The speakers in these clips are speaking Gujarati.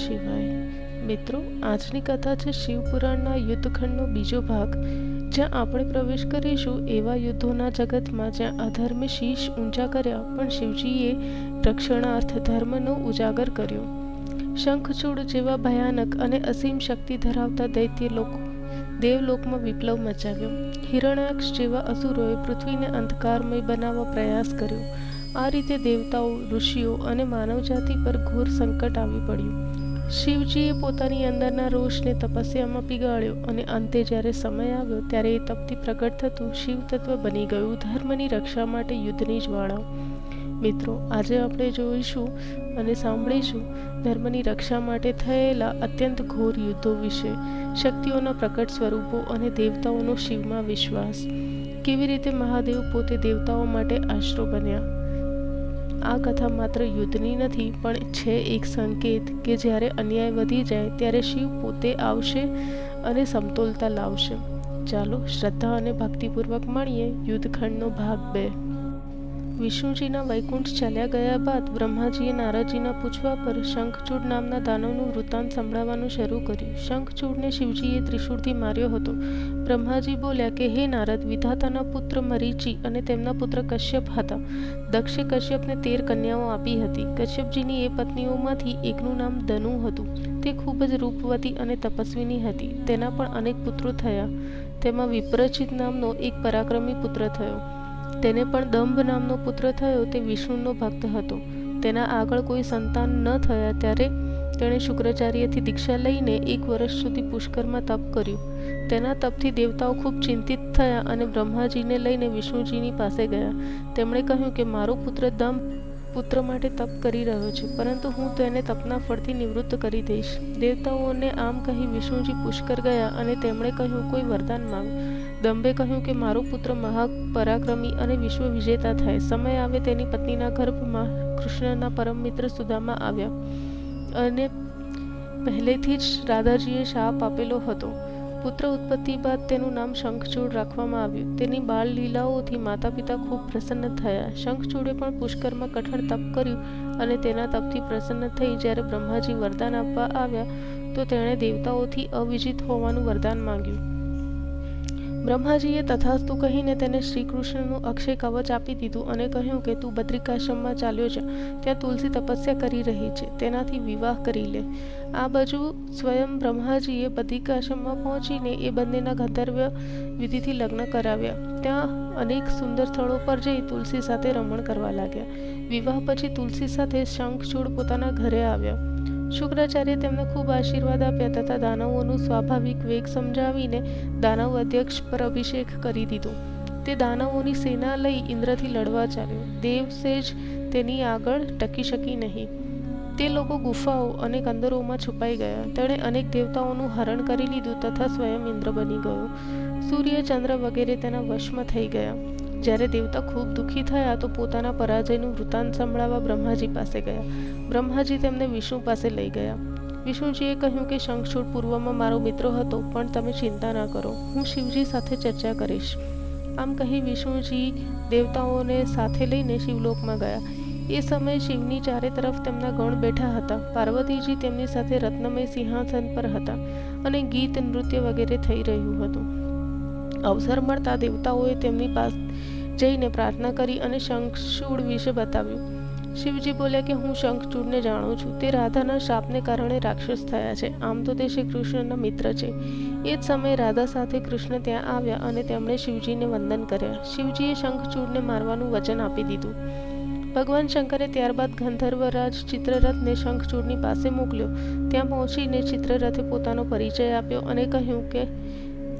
શિવાય મિત્રો, આજની કથા છે શિવપુરાણના યુદ્ધખંડનો બીજો ભાગ. જ્યાં આપણે પ્રવેશ કરીશું એવા યુદ્ધોના જગતમાં જ્યાં અધર્મે શીશ ઊંચા કર્યા, પણ શિવજીએ રક્ષણાર્થ ધર્મનો ઉજાગર કર્યો. શંખચૂડ જેવા ભયાનક અને અસીમ શક્તિ ધરાવતા દૈત્ય લોકો દેવલોકમાં વિપ્લવ મચાવ્યો. હિરણાક્ષ જેવા અસુરોએ પૃથ્વીને અંધકારમય બનાવવા પ્રયાસ કર્યો. આ રીતે દેવતાઓ, ઋષિઓ અને માનવજાતિ પર ઘોર સંકટ આવી પડ્યું. શિવજીએ પોતાની અંદરના રોષને તપસ્યામાં પીગાળ્યો અને અંતે જ્યારે સમય આવ્યો ત્યારે એ તપથી પ્રગટ થતું શિવ તત્વ બની ગયું ધર્મની રક્ષા માટે યુદ્ધની જ્વાળા મિત્રો, આજે આપણે જોઈશું અને સાંભળીશું ધર્મની રક્ષા માટે થયેલા અત્યંત ઘોર યુદ્ધો વિશે, શક્તિઓના પ્રકટ સ્વરૂપો અને દેવતાઓનો શિવમાં વિશ્વાસ. કેવી રીતે મહાદેવ પોતે દેવતાઓ માટે આશરો બન્યા? આ કથા માત્ર યુદ્ધની નથી, પણ છે એક સંકેત કે જ્યારે અન્યાય વધી જાય ત્યારે શિવ પોતે આવશે અને સમતોલતા લાવશે. ચાલો શ્રદ્ધા અને ભક્તિપૂર્વક માણીએ યુદ્ધખંડનો ભાગ બે. વિષ્ણુજીના વૈકુંઠ ચાલ્યા ગયા બાદ બ્રહ્માજીએ નારદજીના પૂછવા પર શંખચૂડ નામના દાનવનું વૃત્તાંત સંભળાવવાનું શરૂ કર્યું. શંખચૂડને શિવજીએ ત્રિશૂળથી માર્યો હતો. બ્રહ્માજી બોલ્યા કે, હે નારદ, વિધાતાના પુત્ર મરીચી અને તેમના પુત્ર કશ્યપ હતા. દક્ષે કશ્યપને તેર કન્યાઓ આપી હતી. કશ્યપજીની એ પત્નીઓમાંથી એકનું નામ ધનુ હતું. તે ખૂબ જ રૂપવતી અને તપસ્વીની હતી. તેના પણ અનેક પુત્રો થયા. તેમાં વિપ્રચિત નામનો એક પરાક્રમી પુત્ર થયો. તેને પણ દંભ નામનો પુત્ર થયો. તે વિષ્ણુનો ભક્ત હતો. તેના આગળ કોઈ સંતાન ન થયા ત્યારે તેણે શુક્રાચાર્યથી દીક્ષા લઈને એક વર્ષ સુધી પુષ્કરમાં તપ કર્યું. તેના તપથી દેવતાઓ ખૂબ ચિંતિત થયા અને બ્રહ્માજીને લઈને વિષ્ણુજીની પાસે ગયા. તેમણે કહ્યું કે મારો પુત્ર દમ પુત્ર માટે તપ કરી રહ્યો છે, પરંતુ હું તેને તપના ફળથી નિવૃત્ત કરી દઈશ. દેવતાઓને આમ કહી વિષ્ણુજી પુષ્કર ગયા અને તેમણે કહ્યું, કોઈ વરદાન માંગ. દંભે કહ્યું કે, મારો પુત્ર મહા પરાક્રમી અને વિશ્વ વિજેતા થાય. સમય આવે તેની પત્નીના ગર્ભમાં કૃષ્ણના પરમ મિત્ર સુદામા આવ્યા. અને પહેલેથી જ રાધાજીએ શાપ આપેલો હતો. પુત્ર ઉત્પત્તિ બાદ તેનું નામ શંખચૂડ રાખવામાં આવ્યું. તેની બાળ લીલાઓથી માતા પિતા ખૂબ પ્રસન્ન થયા. શંખચૂડે પણ પુષ્કરમાં કઠણ તપ કર્યું અને તેના તપથી પ્રસન્ન થઈ જ્યારે બ્રહ્માજી વરદાન આપવા આવ્યા, તો તેણે દેવતાઓથી અવિજિત હોવાનું વરદાન માંગ્યું. બ્રહ્માજીએ તથાસ્તુ કહીને તેને શ્રી કૃષ્ણનું અક્ષય કવચ આપી દીધું અને કહ્યું કે તું બદ્રિકાશ્રમમાં ચાલ્યો જા, ત્યાં તુલસી તપસ્યા કરી રહી છે, તેનાથી વિવાહ કરી લે. આ બાજુ સ્વયં બ્રહ્માજીએ બદ્રિકાશ્રમમાં પહોંચીને એ બંનેના ગંધર્વ વિધિથી લગ્ન કરાવ્યા. ત્યાં અનેક સુંદર સ્થળો પર જઈ તુલસી સાથે રમણ કરવા લાગ્યા. વિવાહ પછી તુલસી સાથે શંખચૂડ પોતાના ઘરે આવ્યા. શુક્રાચાર્ય તેમને ખૂબ આશીર્વાદ આપ્યા તથા દાનવોનું સ્વાભાવિક વેગ સમજાવીને દાનવ અધ્યક્ષ પર અભિષેક કરી દીધો. તે દાનવોની સેના લઈ ઇન્દ્રથી લડવા ચાલ્યો. દેવ સેજ તેની આગળ ટકી શકી નહીં. તે લોકો ગુફાઓ અને કંદરોમાં છુપાઈ ગયા. તેણે અનેક દેવતાઓનું હરણ કરી લીધું તથા સ્વયં ઇન્દ્ર બની ગયો. સૂર્ય, ચંદ્ર વગેરે તેના વશમાં થઈ ગયા. જ્યારે દેવતા ખૂબ દુઃખી થયા તો પોતાના પરાજયનું વૃતાંત સંભળાવવા બ્રહ્માજી પાસે ગયા. બ્રહ્માજી તેમને વિષ્ણુ પાસે લઈ ગયા. વિષ્ણુજીએ કહ્યું કે શંખચૂડ પૂર્વમાં મારો મિત્ર હતો, પણ તમે ચિંતા ન કરો. હું શિવજી સાથે ચર્ચા કરીશ. આમ કહી વિષ્ણુજી દેવતાઓને સાથે લઈને શિવલોકમાં ગયા. એ સમયે શિવની ચારે તરફ તેમના ગણ બેઠા હતા. પાર્વતીજી તેમની સાથે રત્નમય સિંહાસન પર હતા અને ગીત, નૃત્ય વગેરે થઈ રહ્યું હતું. અવસર મળતા દેવતાઓએ તેમની પાસે જઈને પ્રાર્થના કરી અને શંખચૂડ વિશે બતાવ્યું. શિવજી બોલ્યા કે, હું શંખચૂડને જાણું છું. તે રાધાના શાપને કારણે રાક્ષસ થયા છે. આમ તો તે શ્રી કૃષ્ણના મિત્ર છે. એ જ સમયે રાધા સાથે કૃષ્ણ ત્યાં આવ્યા અને તેમણે શિવજીને વંદન કર્યા. શિવજીએ શંખચૂડને મારવાનું વચન આપી દીધું. ભગવાન શંકરે ત્યારબાદ ગંધર્વરાજ ચિત્રરથને શંખચૂડની પાસે મોકલ્યો. ત્યાં પહોંચીને ચિત્રરથે પોતાનો પરિચય આપ્યો અને કહ્યું કે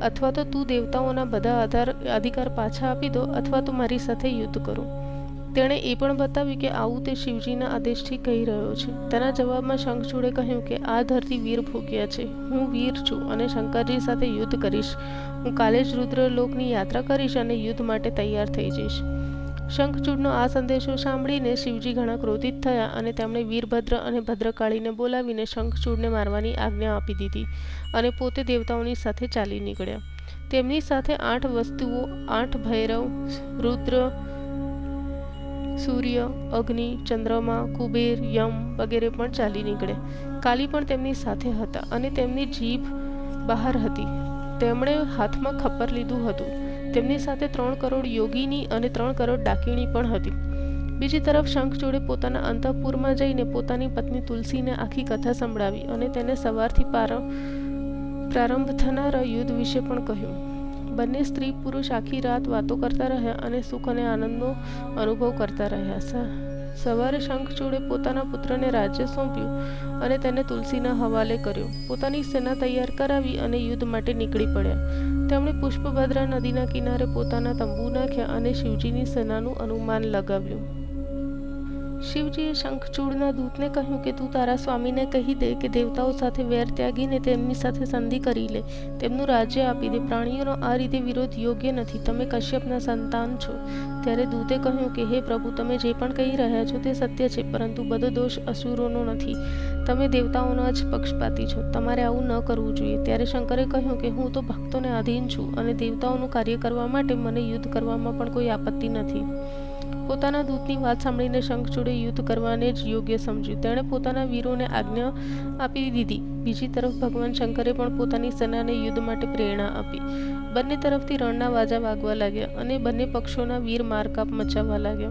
અથવા તો તું દેવતાઓના બધા આધાર, અધિકાર પાછા આપી દો અથવા તો મારી સાથે યુદ્ધ કરો. તેણે એ પણ બતાવ્યું કે આવું તે શિવજીના આદેશથી કહી રહ્યો છે. તેના જવાબમાં શંખચૂડે કહ્યું કે આ ધરતી વીર ભૂગ્યા છે. હું વીર છું અને શંકરજી સાથે યુદ્ધ કરીશ. હું કાલે જ રુદ્રલોકની યાત્રા કરીશ અને યુદ્ધ માટે તૈયાર થઈ જઈશ. શંખચૂડનો આ સંદેશો સાંભળીને શિવજી ઘણા ક્રોધિત થયા અને તેમણે વીરભદ્ર અને ભદ્રકાળીને બોલાવીને શંખચૂડને મારવાની આજ્ઞા આપી દીધી અને પોતે દેવતાઓની સાથે ચાલી નીકળ્યા. તેમની સાથે આઠ વસ્તુઓ, આઠ ભૈરવ, રુદ્ર, સૂર્ય, અગ્નિ, ચંદ્રમા, કુબેર, યમ વગેરે પણ ચાલી નીકળ્યા. કાલી પણ તેમની સાથે હતા અને તેમની જીભ બહાર હતી. તેમણે હાથમાં ખપ્પર લીધું હતું. તેમની સાથે ત્રણ કરોડ યોગીની અને ત્રણ કરોડ ડાકીણી પણ હતી. બીજી તરફ શંખચૂડે પોતાના અંતઃપુરમાં જઈને પોતાની પત્ની તુલસીને આખી કથા સંભળાવી અને તેને સવારથી પ્રારંભ થનારા યુદ્ધ વિશે પણ કહ્યું. બંને સ્ત્રી પુરુષ આખી રાત વાતો કરતા રહ્યા અને સુખ અને આનંદનો અનુભવ કરતા રહ્યા સવારે શંખચૂડે પોતાના પુત્રને રાજ્ય સોંપ્યું અને તેને તુલસીના હવાલે કર્યો. પોતાની સેના તૈયાર કરાવી અને યુદ્ધ માટે નીકળી પડ્યા. તેમણે પુષ્પભદ્રા નદીના કિનારે પોતાના તંબુ નાખ્યા અને શિવજીની સેનાનું અનુમાન લગાવ્યું. શિવજીએ શંખચૂડના દૂતને કહ્યું કે તું તારા સ્વામીને કહી દે કે દેવતાઓ સાથે વેર ત્યાગીને તેમની સાથે સંધિ કરી લે. તેમનું રાજ્ય આપી દે. પ્રાણીઓનો આ રીતે વિરોધ યોગ્ય નથી. તમે કશ્યપના સંતાન છો. ત્યારે દૂતે કહ્યું કે, હે પ્રભુ, તમે જે પણ કહી રહ્યા છો તે સત્ય છે, પરંતુ બધો દોષ અસુરોનો નથી. તમે દેવતાઓના જ પક્ષપાતી છો. તમારે આવું ન કરવું જોઈએ. ત્યારે શંકરે કહ્યું કે, હું તો ભક્તોને આધીન છું અને દેવતાઓનું કાર્ય કરવા માટે મને યુદ્ધ કરવામાં પણ કોઈ આપત્તિ નથી. પોતાના દૂતની વાત સાંભળીને શંખ જોડે યુદ્ધ કરવાને જ યોગ્ય સમજ્યું. તેણે પોતાના વીરોને આજ્ઞા આપી દીધી. બીજી તરફ ભગવાન શંકરે પણ પોતાની સેનાને યુદ્ધ માટે પ્રેરણા આપી. બંને તરફથી રણના વાજા વાગવા લાગ્યા અને બંને પક્ષોના વીર મારકાપ મચાવવા લાગ્યા.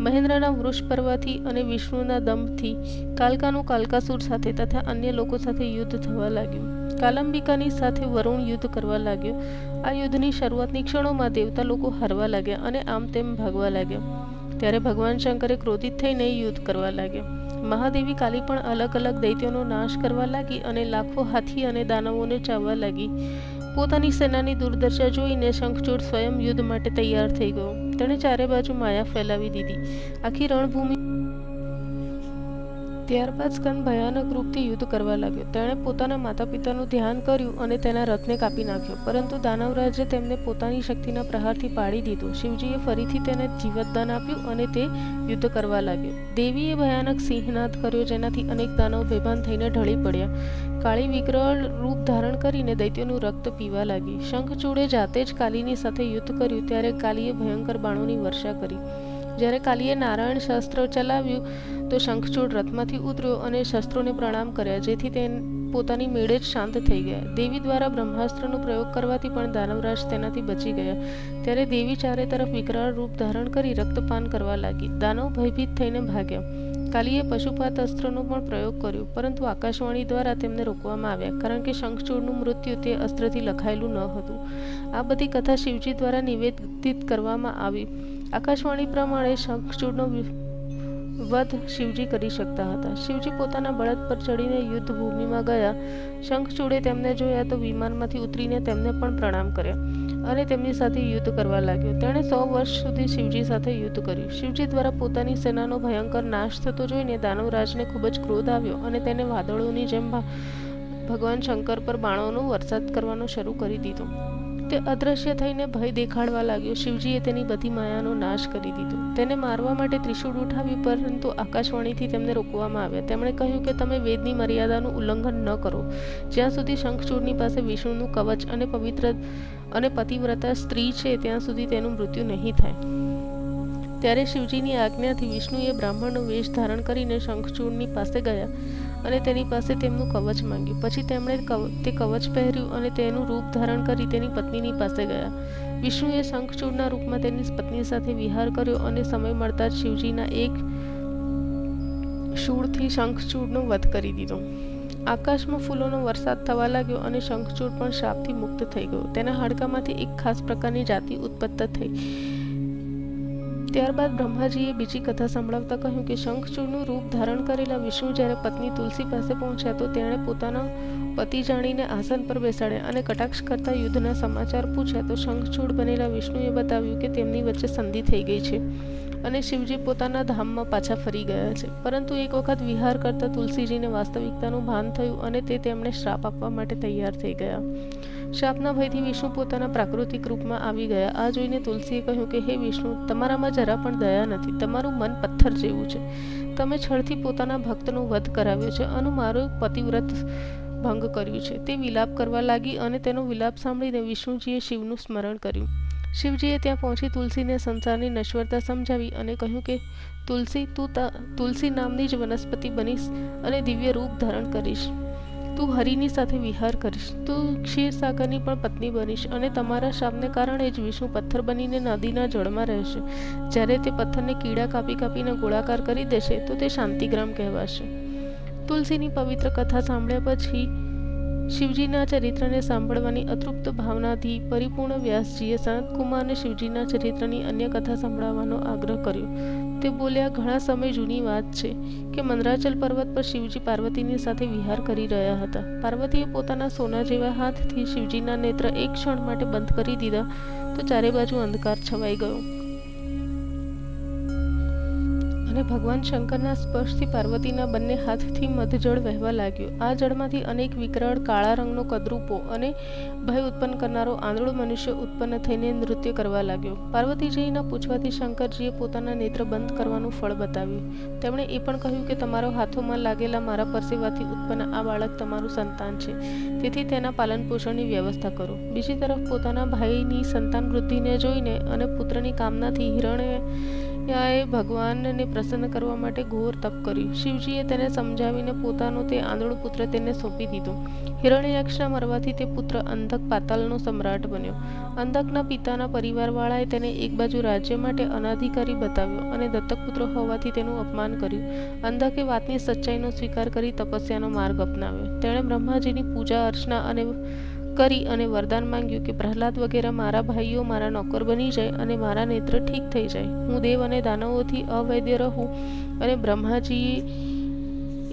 મહેન્દ્રના વૃક્ષ પર્વથી અને વિષ્ણુના દંભથી કાલકાનું કાલકાસુર સાથે તથા અન્ય લોકો સાથે યુદ્ધ થવા લાગ્યું. કાલંબિકાની સાથે વરુણ યુદ્ધ કરવા લાગ્યો. આ યુદ્ધની શરૂઆતની ક્ષણોમાં દેવતા લોકો હારવા લાગ્યા અને આમ તેમ ભાગવા લાગ્યા. ત્યારે ભગવાન શંકરે ક્રોધિત થઈને યુદ્ધ કરવા લાગ્યા. મહાદેવી કાલી પણ અલગ અલગ દૈત્યોનો નાશ કરવા લાગી અને લાખો હાથી અને દાનવોને ચાવવા લાગી. પોતાની સેનાની દુર્દશા જોઈને શંખચૂડ સ્વયં યુદ્ધ માટે તૈયાર થઈ ગયો. તેણે ચારે બાજુ માયા ફેલાવી દીધી. આખી રણભૂમિ ત્યારબાદ સ્કંદ ભયાનક રૂપથી યુદ્ધ કરવા લાગ્યો. તેણે પોતાના માતા પિતાનું ધ્યાન કર્યું અને તેના રથને કાપી નાખ્યો. પરંતુ દાનવરાજે તેમને પોતાની શક્તિના પ્રહારથી પાડી દીધો. શિવજીએ ફરીથી તેને જીવતદાન આપ્યું અને તે યુદ્ધ કરવા લાગ્યો. દેવીએ ભયાનક સિંહનાદ કર્યો જેનાથી અનેક દાનવ બેભાન થઈને ઢળી પડ્યા. કાળી વિકરાળ રૂપ ધારણ કરીને દૈત્યનું રક્ત પીવા લાગી. શંખચૂડે જાતે જ કાલીની સાથે યુદ્ધ કર્યું, ત્યારે કાલીએ ભયંકર બાણોની વર્ષા કરી. જ્યારે કાલીએ નારાયણ શસ્ત્ર ચલાવ્યું, તો શંખચૂડ રથમાંથી ઉતર્યો અને શસ્ત્રોને પ્રણામ કર્યા, જેથી તે પોતાની મેળે જ શાંત થઈ ગયા. દેવી દ્વારા બ્રહ્માસ્ત્રનો પ્રયોગ કરવાથી પણ દાનવરાજ તેનાથી બચી ગયા. ત્યારે દેવી ચારે તરફ વિકરાળ રૂપ ધારણ કરી રક્તપાન કરવા લાગી. દાનવ ભયભીત થઈને ભાગ્યા. કાલીએ પશુપાત અસ્ત્રનો પણ પ્રયોગ કર્યો, પરંતુ આકાશવાણી દ્વારા તેમને રોકવામાં આવ્યા, કારણ કે શંખચૂડનું મૃત્યુ તે અસ્ત્રથી લખાયેલું ન હતું. આ બધી કથા શિવજી દ્વારા નિવેદિત કરવામાં આવી. આકાશવાણી પ્રમાણે શંખચૂડનો વધ શિવજી કરી શકતા હતા. શિવજી પોતાના બળદ પર ચડીને યુદ્ધ ભૂમિમાં ગયા. શંખચૂડે તેમને જોયા તો વિમાનમાંથી ઉતરીને તેમને પણ પ્રણામ કર્યા અને તેમની સાથે યુદ્ધ કરવા લાગ્યો. તેણે સો વર્ષ સુધી શિવજી સાથે યુદ્ધ કર્યું. શિવજી દ્વારા પોતાની સેનાનો ભયંકર નાશ થતો જોઈને દાનવરાજને ખૂબ જ ક્રોધ આવ્યો અને તેને વાદળોની જેમ ભગવાન શંકર પર બાણોનો વરસાદ કરવાનો શરૂ કરી દીધો. તે અદ્રશ્ય થઈને ભય દેખાડવા લાગ્યો. શિવજીએ તેની બધી માયાનો નાશ કરી દીધો. તેને મારવા માટે ત્રિશૂળ ઉઠાવ્યું પરંતુ આકાશવાણીથી તેમને રોકવામાં આવ્યા. તેમણે કહ્યું કે તમે વેદની મર્યાદાનું ઉલ્લંઘન ન કરો. જ્યાં સુધી શંખચૂડની પાસે વિષ્ણુનું કવચ અને પવિત્ર અને પતિવ્રતા સ્ત્રી છે, ત્યાં સુધી તેનું મૃત્યુ નહીં થાય. ત્યારે શિવજીની આજ્ઞાથી વિષ્ણુએ બ્રાહ્મણનો વેશ ધારણ કરીને શંખચૂડની પાસે ગયા. અને તેની પાસે તેમનું કવચ માંગ્યું. પછી તેમણે તે કવચ પહેર્યું અને તેનું રૂપ ધારણ કરી તેની પત્નીની પાસે ગયા. વિષ્ણુએ શંખચૂડના રૂપમાં તેની પત્ની સાથે વિહાર કર્યો અને સમય મળતા જ શિવજીના એક શૂળથી શંખચૂડનો વધ કરી દીધો. આકાશમાં ફૂલોનો વરસાદ થવા લાગ્યો અને શંખચૂડ પણ શ્રાપથી મુક્ત થઈ ગયો. તેના હાડકામાંથી એક ખાસ પ્રકારની જાતિ ઉત્પત્ત થઈ. ત્યારબાદ બ્રહ્માજીએ બીજી કથા સંભળાવતા કહ્યું કે શંખચૂડનું રૂપ ધારણ કરેલા વિષ્ણુ જ્યારે પત્ની તુલસી પાસે પહોંચ્યા તો તેણે પોતાના પતિ જાણીને આસન પર બેસાડ્યા અને કટાક્ષ કરતા યુદ્ધના સમાચાર પૂછ્યા તો શંખચૂડ બનેલા વિષ્ણુએ બતાવ્યું કે તેમની વચ્ચે સંધિ થઈ ગઈ છે અને શિવજી પોતાના ધામમાં પાછા ફરી ગયા છે. પરંતુ એક વખત વિહાર કરતા તુલસીજીને વાસ્તવિકતાનું ભાન થયું અને તે તેમણે શ્રાપ આપવા માટે તૈયાર થઈ ગયા. શાપના ભયથી વિષ્ણુ પોતાના પ્રાકૃતિક રૂપમાં આવી ગયા. આ જોઈને તુલસીએ કહ્યું કે, હે વિષ્ણુ, તમારામાં જરા પણ દયા નથી. તમારું મન પથ્થર જેવું છે. તમે છળથી પોતાના ભક્તનો વધ કરાવ્યો છે અને મારું પતિવ્રત ભંગ કર્યું છે. તે વિલાપ કરવા લાગી અને તેનો વિલાપ સાંભળીને વિષ્ણુજીએ શિવનું સ્મરણ કર્યું. શિવજીએ ત્યાં પહોંચી તુલસીને સંસારની નશ્વરતા સમજાવી અને કહ્યું કે, તુલસી, તું તુલસી નામની જ વનસ્પતિ બનીશ અને દિવ્ય રૂપ ધારણ કરીશ. તું હરિની સાથે વિહાર કરીશ. તું ક્ષીરસાગરની પણ પત્ની બનીશ અને તમારા શાપને કારણે જ વિષ્ણુ પથ્થર બનીને નદીના જળમાં રહેશે. જ્યારે તે પથ્થરને કીડા કાપી કાપીને ગોળાકાર કરી દેશે, તો તે શાંતિગ્રામ કહેવાશે. તુલસીની પવિત્ર કથા સાંભળ્યા પછી શિવજીના ચરિત્રને સાંભળવાની અતૃપ્ત ભાવનાથી પરિપૂર્ણ વ્યાસજીએ સનતકુમારને શિવજીના ચરિત્રની અન્ય કથા સંભળાવવાનો આગ્રહ કર્યો. તે બોલ્યા, ઘણા સમય જૂની વાત છે કે મંદરાચલ પર્વત પર શિવજી પાર્વતીની સાથે વિહાર કરી રહ્યા હતા. પાર્વતીએ પોતાના સોના જેવા હાથથી શિવજીના નેત્ર એક ક્ષણ માટે બંધ કરી દીધા, તો ચારે બાજુ અંધકાર છવાઈ ગયો. અને ભગવાન શંકરના સ્પર્શથી પાર્વતીના બંને હાથથી મધજળ વહેવા લાગ્યું. આ જળમાંથી અનેક વિકરાળ કાળા રંગનો કદરૂપો અને ભય ઉત્પન્ન કરનારો આંધળો મનુષ્ય ઉત્પન્ન થઈને નૃત્ય કરવા લાગ્યો. પાર્વતીજીના પૂછવાથી શંકરજીએ પોતાના નેત્ર બંધ કરવાનું ફળ બતાવ્યું. તેમણે એ પણ કહ્યું કે તમારો હાથોમાં લાગેલા મારા પરસેવાથી ઉત્પન્ન આ બાળક તમારું સંતાન છે. તેથી તેના પાલન પોષણની વ્યવસ્થા કરો. બીજી તરફ પોતાના ભાઈની સંતાન વૃદ્ધિને જોઈને અને પુત્રની કામનાથી હિરણ્ય યાએ ભગવાનને પ્રસન્ન કરવા માટે ઘોર તપ કર્યું. શિવજીએ તેને સમજાવીને પોતાનો તે આંધળો પુત્ર તેને સોંપી દીધો. હિરણ્યક્ષના મરવાથી તે પુત્ર અંધક પાતાલનો સમ્રાટ બન્યો. અંધકના પિતાના પરિવારવાળાએ તેને એક બાજુ રાજ્ય માટે અનાધિકારી બતાવ્યો અને દત્તક પુત્ર હોવાથી તેનું અપમાન કર્યું. અંધકે વાતની સચ્ચાઈનો સ્વીકાર કરી તપસ્યાનો માર્ગ અપનાવ્યો. તેણે બ્રહ્માજીની પૂજા અર્ચના અને કરી અને વરદાન માંગ્યું કે પ્રહલાદ વગેરે મારા ભાઈઓ મારા નોકર બની જાય અને મારા નેત્ર ઠીક થઈ જાય. હું દેવ અને દાનવોથી અવૈદ્ય રહું અને બ્રહ્માજીએ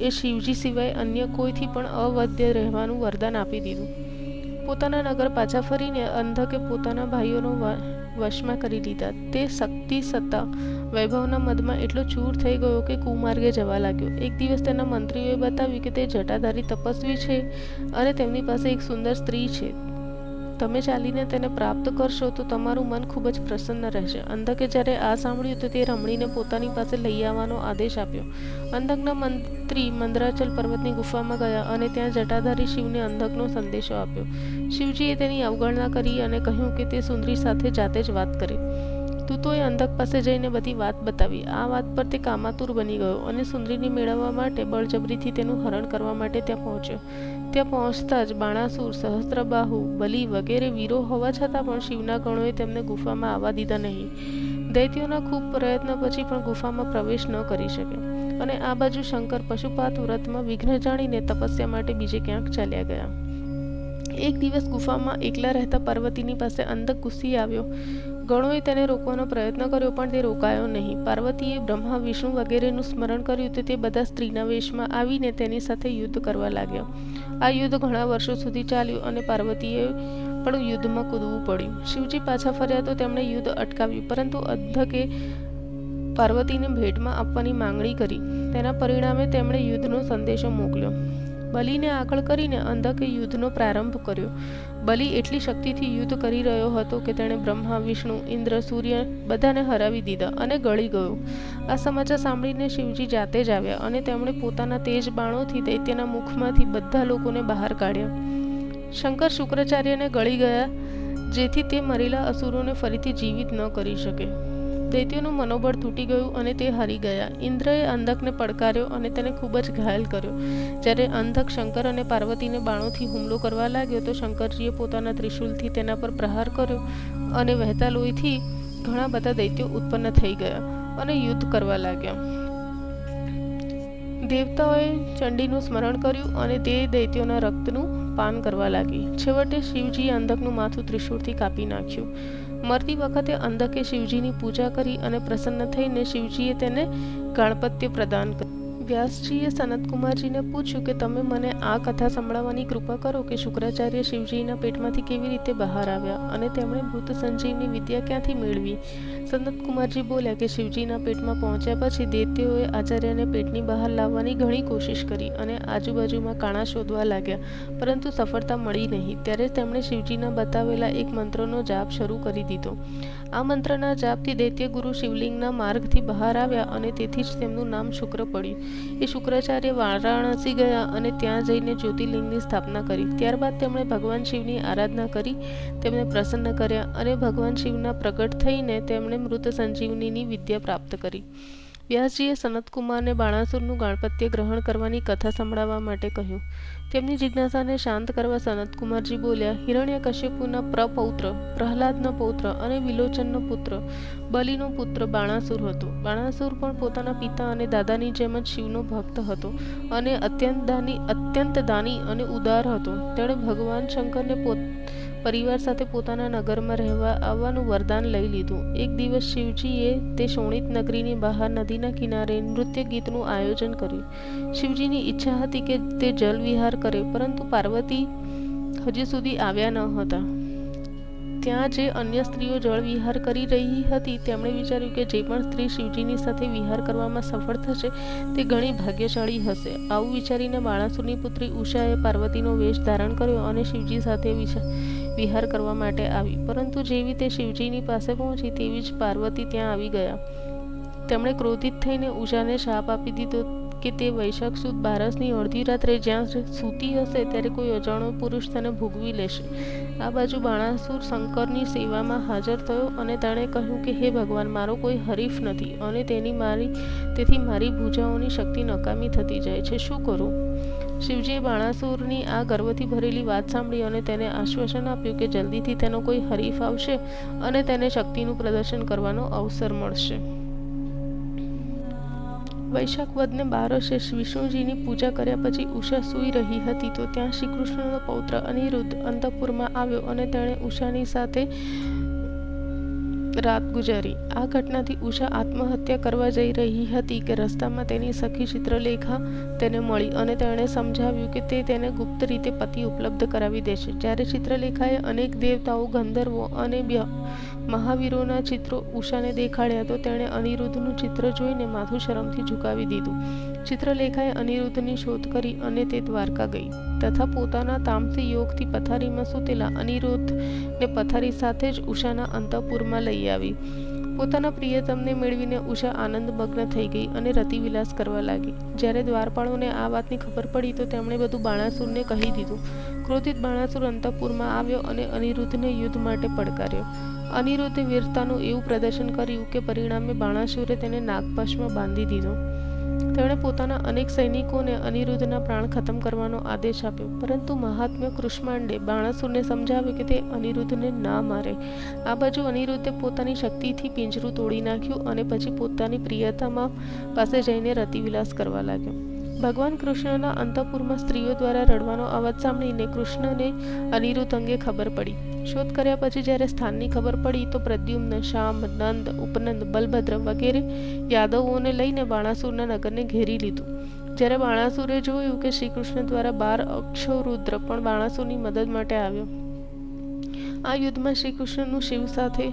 એ શિવજી સિવાય અન્ય કોઈથી પણ અવૈદ્ય રહેવાનું વરદાન આપી દીધું. પોતાના નગર પાછા ફરીને અંધકે પોતાના ભાઈઓનો વશમાં કરી લીધા. તે શક્તિ સત્તા. વૈભવના મદમાં એટલો ચૂર થઈ ગયો કે કુમાર્ગે જવા લાગ્યો. એક દિવસ તેના મંત્રીઓએ બતાવ્યું કે તે જટાધારી તપસ્વી છે અને તેમની પાસે એક સુંદર સ્ત્રી છે. તમે ચાલીને તેને પ્રાપ્ત કરશો તો તમારું મન ખૂબ જ પ્રસન્ન રહેશે. અંધકે જ્યારે આ સાંભળ્યું તો તે રમણીને પોતાની પાસે લઈ આવવાનો આદેશ આપ્યો. અંધકના મંત્રી મંદરાચલ પર્વતની ગુફામાં ગયા અને ત્યાં જટાધારી શિવને અંધકનો સંદેશો આપ્યો. શિવજીએ તેની અવગણના કરી અને કહ્યું કે તે સુંદરી સાથે જાતે જ વાત કરે. તું તો એ અંધક પાસે જઈને બધી વાત બતાવી. આ વાત પર તે કામાતુર બની ગયો અને સુંદરીને મેળવવા માટે બળજબરીથી તેનું હરણ કરવા માટે ત્યાં પહોંચ્યો. ત્યાં પહોંચતા જ બાણાસુર, સહસ્ત્રબાહુ, બલિ વગેરે વીરો હોવા છતાં પણ શિવના ગણોએ તેમને ગુફામાં આવવા દીધા નહીં. દૈત્યોના ખૂબ પ્રયત્ન પછી પણ ગુફામાં પ્રવેશ ન કરી શકે અને આ બાજુ શંકર પશુપાત વ્રતમાં વિઘ્ન જાણીને તપસ્યા માટે બીજે ક્યાંક ચાલ્યા ગયા. એક દિવસ ગુફામાં એકલા રહેતા પાર્વતીની પાસે અંધક ઘૂસી આવ્યો. ગણોએ તેને રોકવાનો પ્રયત્ન કર્યો, પણ તે રોકાયો નહીં. પાર્વતીએ બ્રહ્મા, વિષ્ણુ વગેરેનું સ્મરણ કર્યું તો તે બધા સ્ત્રીના વેશમાં આવીને તેની સાથે યુદ્ધ કરવા લાગ્યા. આ યુદ્ધ ઘણા વર્ષો સુધી ચાલ્યું અને પાર્વતીએ પણ યુદ્ધમાં કૂદવું પડ્યું. શિવજી પાછા ફર્યા તો તેમણે યુદ્ધ અટકાવ્યું, પરંતુ અંધકે પાર્વતીને ભેટમાં આપવાની માંગણી કરી. તેના પરિણામે તેમણે યુદ્ધનો સંદેશો મોકલ્યો. બલિને આગળ કરીને અંધકે યુદ્ધનો પ્રારંભ કર્યો. બલિ એટલી શક્તિથી યુદ્ધ કરી રહ્યો હતો કે તેણે બ્રહ્મા, વિષ્ણુ, ઇન્દ્ર, સૂર્ય બધાને હરાવી દીધા અને ગળી ગયો. આ સમાચાર સાંભળીને શિવજી જાતે જ આવ્યા અને તેમણે પોતાના તેજ બાણોથી દૈત્યના મુખમાંથી બધા લોકોને બહાર કાઢ્યા. શંકર શુક્રાચાર્યને ગળી ગયા, જેથી તે મરેલા અસુરોને ફરીથી જીવિત ન કરી શકે. દૈત્યોનું મનોબળ તૂટી ગયું અને તે હારી ગયા. ઇન્દ્રએ અંધકને પડકાર્યો અને તેને ખૂબ જ ઘાયલ કર્યો. જ્યારે અંધક શંકર અને પાર્વતીને બાણોથી હુમલો કરવા લાગ્યો તો શંકરજીએ પોતાના ત્રિશુલથી તેના પર પ્રહાર કર્યો અને વહેતા લોહીથી ઘણા બધા દૈત્યો ઉત્પન્ન થઈ ગયા અને યુદ્ધ કરવા લાગ્યા. દેવતાઓએ ચંડીનું સ્મરણ કર્યું અને તે દૈત્યોના રક્તનું પાન કરવા લાગી. છેવટે શિવજીએ અંધકનું માથું ત્રિશૂળથી કાપી નાખ્યું. મરતી વખતે અંધકે શિવજીની પૂજા કરી અને પ્રસન્ન થઈને શિવજીએ તેને ગણપત્ય પ્રદાન કર્યું. વ્યાસજીએ સનતકુમારજીને પૂછ્યું કે તમે મને આ કથા સંભળાવવાની કૃપા કરો કે શુક્રાચાર્ય શિવજીના પેટમાંથી કેવી રીતે બહાર આવ્યા અને તેમણે મૃત સંજીવની વિદ્યા ક્યાંથી મેળવી? સનતકુમારજી બોલ્યા કે શિવજીના પેટમાં પહોંચ્યા પછી દૈત્યોએ આચાર્યને પેટની બહાર લાવવાની ઘણી કોશિશ કરી અને આજુબાજુમાં કાણા શોધવા લાગ્યા, પરંતુ સફળતા મળી નહીં. ત્યારે તેમણે શિવજીના બતાવેલા એક મંત્રનો જાપ શરૂ કરી દીધો. આ મંત્રના જાપથી દૈત્ય ગુરુ શિવલિંગના માર્ગથી બહાર આવ્યા અને તેથી જ તેમનું નામ શુક્ર પડ્યું. એ શુક્રાચાર્ય વારાણસી ગયા અને ત્યાં જઈને જ્યોતિર્લિંગની સ્થાપના કરી. ત્યારબાદ તેમણે ભગવાન શિવની આરાધના કરી, તેમને પ્રસન્ન કર્યા અને ભગવાન શિવના પ્રગટ થઈને તેમણે મૃત સંજીવનીની વિદ્યા પ્રાપ્ત કરી. વ્યાસજીએ સનતકુમારને બાણાસુરનું ગાણપત્ય ગ્રહણ કરવાની કથા સંભળાવવા માટે કહ્યું. તેમની જિજ્ઞાસાને શાંત કરવા સનતકુમારજી બોલ્યા, હિરણ્યકશ્યપુના પ્રપૌત્ર, પ્રહલાદનો પૌત્ર અને વિલોચનનો પુત્ર, બલિનો પુત્ર બાણાસુર હતો. બાણાસુર પણ પોતાના પિતા અને દાદાની જેમ જ શિવનો ભક્ત હતો અને અત્યંત દાની અત્યંત દાની અને ઉદાર હતો. તેણે ભગવાન શંકરને પોત પરિવાર સાથે પોતાના નગરમાં રહેવા આવવાનું વરદાન લઈ લીધું. એક દિવસ શિવજીએ તે શોણિત નગરીની બહાર નદીના કિનારે નૃત્ય ગીતનું આયોજન કર્યું. શિવજીની ઈચ્છા હતી કે તે જલવિહાર કરે, પરંતુ પાર્વતી હજી સુધી આવ્યા ન હતા. ત્યાં જે અન્ય સ્ત્રીઓ જળ વિહાર કરી રહી હતી, તેમણે વિચાર્યું કે જે પણ સ્ત્રી શિવજીની સાથે વિહાર કરવામાં સફળ થશે, તે ઘણી ભાગ્યશાળી હશે. આવું વિચારીને બાણાસુરની પુત્રી ઉષાએ પાર્વતીનો વેશ ધારણ કર્યો અને શિવજી સાથે વિહાર કરવા માટે આવી. પરંતુ જેવી તે શિવજીની પાસે પહોંચી તેવી જ પાર્વતી ત્યાં આવી ગયા. તેમણે ક્રોધિત થઈને ઉજાને શાપ આપી દીધો કે તે વૈશાખ સુદ બારસની અડધી રાત્રે જ્યાં સૂતી હશે ત્યારે કોઈ અજાણો પુરુષ તેને ભોગવી લેશે. આ બાજુ બાણાસુર શંકરની સેવામાં હાજર થયો અને તેણે કહ્યું કે, હે ભગવાન, મારો કોઈ હરીફ નથી અને તેની મારી, તેથી મારી ભૂજાઓની શક્તિ નકામી થતી જાય છે. શું કરું? શિવજીએ બાણાસુરની આ ગર્વથી ભરેલી વાત સાંભળી અને તેને આશ્વાસન આપ્યું કે જલ્દીથી તેનો કોઈ હરીફ આવશે અને તેને શક્તિનું પ્રદર્શન કરવાનો અવસર મળશે. વૈશાખ વદને બારસે વિષ્ણુજીની પૂજા કર્યા પછી ઉષા સૂઈ રહી હતી તો ત્યાં શ્રી કૃષ્ણનો પૌત્ર અનિરુદ્ધ અંતપુરમાં આવ્યો અને તેણે ઉષાની સાથે રાત ગુજારી. આ ઘટનાથી ઉષા આત્મહત્યા કરવા જઈ રહી હતી કે રસ્તામાં તેની સખી ચિત્રલેખા તેને મળી અને તેણે સમજાવ્યું કે તે તેને ગુપ્ત રીતે પતિ ઉપલબ્ધ કરાવી દેશે. જ્યારે ચિત્રલેખાએ અનેક દેવતાઓ, ગંધર્વો અને મહાવીરોના ચિત્રો ઉષાને દેખાડ્યા તો તેણે અનિરુદ્ધનું ચિત્ર જોઈને માથું શરમથી ઝુકાવી દીધું. ચિત્રલેખાએ અનિરુદ્ધની શોધ કરી અને તે દ્વારકા ગઈ. તથા પોતાના તામસી યોગથી પથારીમાં સૂતેલા અનિરુદ્ધને પથારી સાથે જ ઉષાના અંતપુરમાં લઈ આવી. પોતાના પ્રિયતમને મેળવીને ઉષા આનંદમગ્ન થઈ ગઈ અને રતિવિલાસ કરવા લાગી. જ્યારે દ્વારપાળોને આ વાતની ખબર પડી તો તેમણે બધું બાણાસુરને કહી દીધું. ક્રોધિત બાણાસુર અંતપુરમાં આવ્યો અને અનિરુદ્ધને યુદ્ધ માટે પડકાર્યો. અનિરુદ્ધે વીરતાનું એવું પ્રદર્શન કર્યું કે પરિણામે બાણાસુરે તેને નાગપાશમાં બાંધી દીધો. તેણે પોતાના અનેક સૈનિકોને અનિરુદ્ધના પ્રાણ ખતમ કરવાનો આદેશ આપ્યો. પરંતુ મહાત્મ્ય કૃષ્માંડે બાણાસુરને સમજાવ્યું કે તે અનિરુદ્ધને ના મારે. આ બાજુ અનિરુદ્ધે પોતાની શક્તિથી પિંજરું તોડી નાખ્યું અને પછી પોતાની પ્રિયતામાં પાસે જઈને રતિવિલાસ કરવા લાગ્યો. ભગવાન કૃષ્ણના અંતપુરમાં સ્ત્રીઓ દ્વારા રડવાનો અવાજ સાંભળીને કૃષ્ણને અનિરુદ્ધ અંગે ખબર પડી. શોધ કર્યા પછી જ્યારે સ્થાનની ખબર પડી તો પ્રદ્યુમ્ન શામ નંદ, ઉપનંદ બલભદ્ર વગેરે યાદવોને લઈને બાણાસુરના નગરને ઘેરી લીધું. જ્યારે બાણાસુરે જોયું કે શ્રી કૃષ્ણ દ્વારા બાર અક્ષરુદ્ર પણ બાણાસુરની મદદ માટે આવ્યો. આ યુદ્ધમાં શ્રી કૃષ્ણનું શિવ સાથે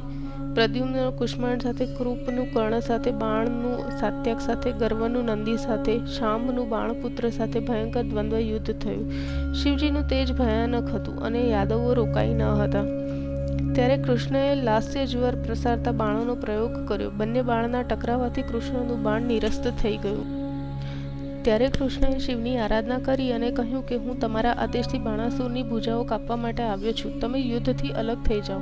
પ્રદ્યુમ્ન કુષ્માંડ સાથે, કૃપનું કર્ણ સાથે, બાણનું સાત્યક સાથે, ગર્વનું નંદી સાથે, શામનું બાણપુત્ર સાથે ભયંકર દ્વંદ્વ યુદ્ધ થયું. શિવજીનું તેજ ભયાનક હતું અને યાદવો રોકાઈ ન હતા. ત્યારે કૃષ્ણએ લાસ્ય જ્વર પ્રસારતા બાણોનો પ્રયોગ કર્યો. બંને બાણના ટકરાવાથી કૃષ્ણનું બાણ નિરસ્ત થઈ ગયું. ત્યારે કૃષ્ણએ શિવની આરાધના કરી અને કહ્યું કે હું તમારા આદેશથી બાણાસુરની ભૂજાઓ કાપવા માટે આવ્યો છું. તમે યુદ્ધથી અલગ થઈ જાઓ.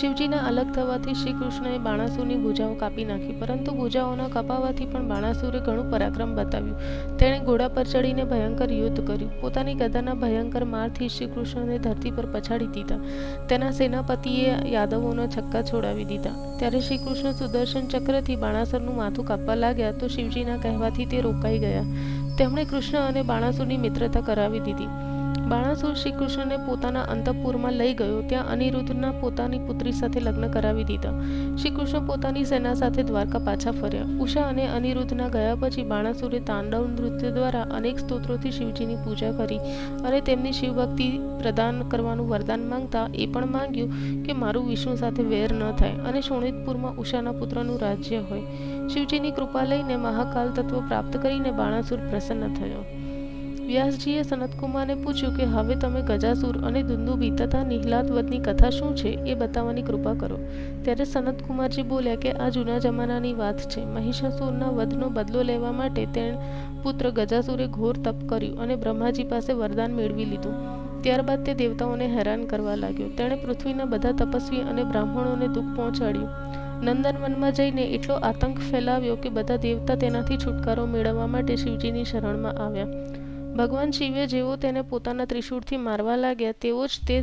શિવજીના અલગ થવાથી શ્રી કૃષ્ણએ બાણાસુરની ભૂજાઓ કાપી નાખી, પરંતુ ભૂજાઓના કપાવાથી પણ બાણાસુરે ઘણું પરાક્રમ બતાવ્યું. તેણે ઘોડા પર ચડીને ભયંકર યુદ્ધ કર્યું. પોતાની ગદાના ભયંકર મારથી શ્રી કૃષ્ણને ધરતી પર પછાડી દીધા. તેના સેનાપતિએ યાદવોના છક્કા છોડાવી દીધા. ત્યારે શ્રી કૃષ્ણ સુદર્શન ચક્રથી બાણાસુરનું માથું કાપવા લાગ્યા તો શિવજીના કહેવાથી તે રોકાઈ ગયા. તેમણે કૃષ્ણ અને બાણાસુરની મિત્રતા કરાવી દીધી. બાણાસુર શ્રી કૃષ્ણને પોતાના અંતપુરમાં લઈ ગયો. ત્યાં અનિરુદ્ધના પોતાની પુત્રી સાથે લગ્ન કરાવી દીધા. શ્રી કૃષ્ણ પોતાની સેના સાથે દ્વારકા પાછા ફર્યા. ઉષા અને અનિરુદ્ધના ગયા પછી બાણાસુરે તાંડવ નૃત્ય દ્વારા અનેક સ્તોત્રોથી શિવજીની પૂજા કરી અને તેમની શિવભક્તિ પ્રદાન કરવાનું વરદાન માંગતા એ પણ માંગ્યું કે મારું વિષ્ણુ સાથે વેર ન થાય અને શોણિતપુરમાં ઉષાના પુત્રનું રાજ્ય હોય. શિવજીની કૃપા લઈને મહાકાલ તત્વ પ્રાપ્ત કરીને બાણાસુર પ્રસન્ન થયો. વ્યાસજીએ સનતકુમારને પૂછ્યું કે હવે તમે ગજાસુર અને દુંદુબી તથા નિહલાદ વધની કથા શું છે એ બતાવવાની કૃપા કરો. ત્યારે સનતકુમારજી બોલ્યા કે આ જૂના જમાનાની વાત છે. મહિષાસુરના વધનો બદલો લેવા માટે તેણે પુત્ર ગજાસુરે ઘોર તપ કર્યું અને બ્રહ્માજી પાસે વરદાન મેળવી લીધું. ત્યારબાદ તે દેવતાઓને હેરાન કરવા લાગ્યો. તેણે પૃથ્વીના બધા તપસ્વી અને બ્રાહ્મણોને દુઃખ પહોંચાડ્યું. નંદનવનમાં જઈને એટલો આતંક ફેલાવ્યો કે બધા દેવતા તેનાથી છુટકારો મેળવવા માટે શિવજીની શરણમાં આવ્યા. ભગવાન શિવે જેવો તેને પોતાના ત્રિશૂળથી મારવા લાગ્યા તેવો જ તે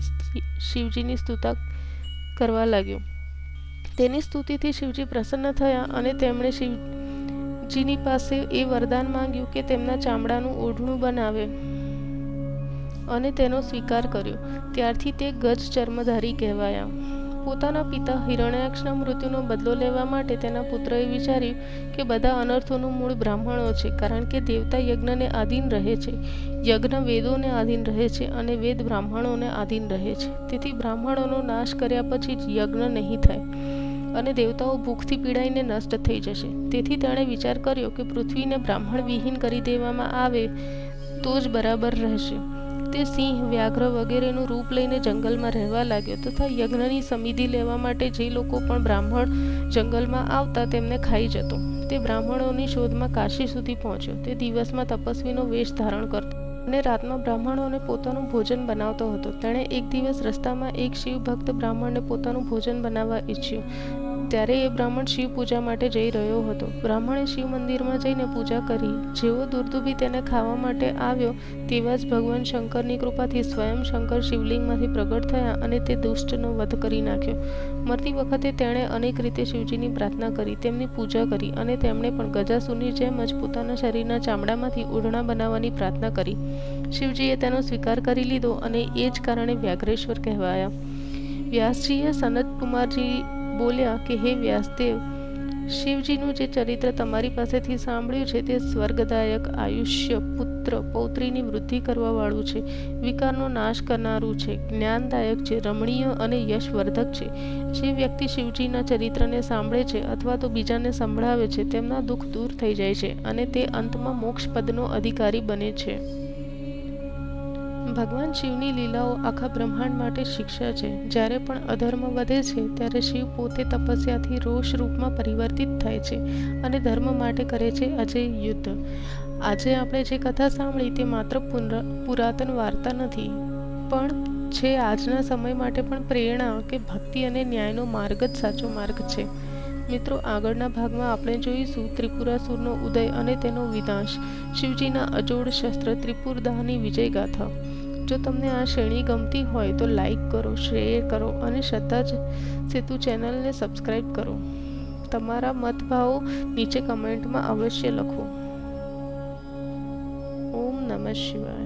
શિવજીની સ્તુતા કરવા લાગ્યો. તેની સ્તુતિથી શિવજી પ્રસન્ન થયા અને તેમણે શિવજીની પાસે એ વરદાન માંગ્યું કે તેમના ચામડાનું ઓઢણું બનાવે અને તેનો સ્વીકાર કર્યો. ત્યારથી તે ગજ ચર્મધારી કહેવાયા. પોતાના પિતા હિરણ્યાક્ષના મૃત્યુનો બદલો લેવા માટે તેના પુત્રએ વિચાર્યું કે બધા અનર્થોનું મૂળ બ્રાહ્મણો છે, કારણ કે દેવતા યજ્ઞને આધીન રહે છે. યજ્ઞ વેદોને આધીન રહે છે અને વેદ બ્રાહ્મણોને આધીન રહે છે. તેથી બ્રાહ્મણોનો નાશ કર્યા પછી જ યજ્ઞ નહીં થાય અને દેવતાઓ ભૂખથી પીડાઈને નષ્ટ થઈ જશે. તેથી તેણે વિચાર કર્યો કે પૃથ્વીને બ્રાહ્મણ વિહીન કરી દેવામાં આવે તો જ બરાબર રહેશે. તે સિંહ વ્યાઘ્ર વગેરેનું રૂપ લઈને જંગલમાં રહેવા લાગ્યો તથા યજ્ઞની સમિધિ લેવા માટે જે લોકો પણ બ્રાહ્મણ જંગલમાં આવતા તેમને ખાઈ જતો. તે બ્રાહ્મણોની શોધમાં કાશી સુધી પહોંચ્યો. તે દિવસમાં તપસ્વીનો વેશ ધારણ કરતો અને રાતમાં બ્રાહ્મણોને પોતાનું ભોજન બનાવતો હતો. તેણે એક દિવસ રસ્તામાં એક શિવ ભક્ત બ્રાહ્મણને પોતાનું ભોજન બનાવવા ઈચ્છ્યું. ત્યારે એ બ્રાહ્મણ શિવ પૂજા માટે જઈ રહ્યો હતો. બ્રાહ્મણે શિવ મંદિરમાં જઈને પૂજા કરી. જેવો દુર્દુભી તેને ખાવા માટે આવ્યો, તેવા જ ભગવાન શંકરની કૃપાથી સ્વયં શંકર શિવલિંગમાંથી પ્રગટ થયા અને તે દુષ્ટનો વધ કરી નાખ્યો. મરતી વખતે તેણે અનેક રીતે શિવજીની પ્રાર્થના કરી, તેમની પૂજા કરી અને તેમણે પણ ગજાસુરની જેમ જ પોતાના શરીરના ચામડામાંથી ઓઢણા બનાવવાની પ્રાર્થના કરી. શિવજીએ તેનો સ્વીકાર કરી લીધો અને એ જ કારણે વ્યાઘ્રેશ્વર કહેવાયા. વ્યાસજીએ સનત કુમારજી બોલ્યા કે, હે વ્યાસદેવ, શિવજીનું જે ચરિત્ર તમારી પાસેથી સાંભળ્યું છે તે સ્વર્ગદાયક આયુષ્ય પુત્ર પૌત્રીની વૃદ્ધિ કરવાવાળું છે, વિકારનો નાશ કરનારું છે, જ્ઞાનદાયક છે, રમણીય અને યશવર્ધક છે. જે વ્યક્તિ શિવજીના ચરિત્રને સાંભળે છે અથવા તો બીજાને સંભળાવે છે તેમના દુઃખ દૂર થઈ જાય છે અને તે અંતમાં મોક્ષ પદનો અધિકારી બને છે. ભગવાન શિવની લીલાઓ આખા બ્રહ્માંડ માટે શિક્ષા છે. જ્યારે પણ અધર્મ વધે છે, ત્યારે શિવ પોતે તપસ્યાથી રોષ રૂપમાં પરિવર્તિત થાય છે અને ધર્મ માટે કરે છે અજય યુદ્ધ. આજે આપણે જે કથા સાંભળી તે માત્ર પુરાતન વાર્તા નથી, પણ છે આજના સમય માટે પણ પ્રેરણા કે ભક્તિ અને ન્યાયનો માર્ગ જ સાચો માર્ગ છે. મિત્રો, આગળના ભાગમાં આપણે જોઈશું ત્રિપુરાસુરનો ઉદય અને તેનો વિનાશ, શિવજીના અજોડ શસ્ત્ર ત્રિપુરદાહની વિજય ગાથા જો તમને આ શ્રેણી ગમતી હોય તો લાઈક કરો શેર કરો અને સતત સેતુ ચેનલને સબસ્ક્રાઈબ કરો. તમારા મતભાવો નીચે કમેન્ટમાં અવશ્ય લખો. ઓમ નમઃ શિવાય.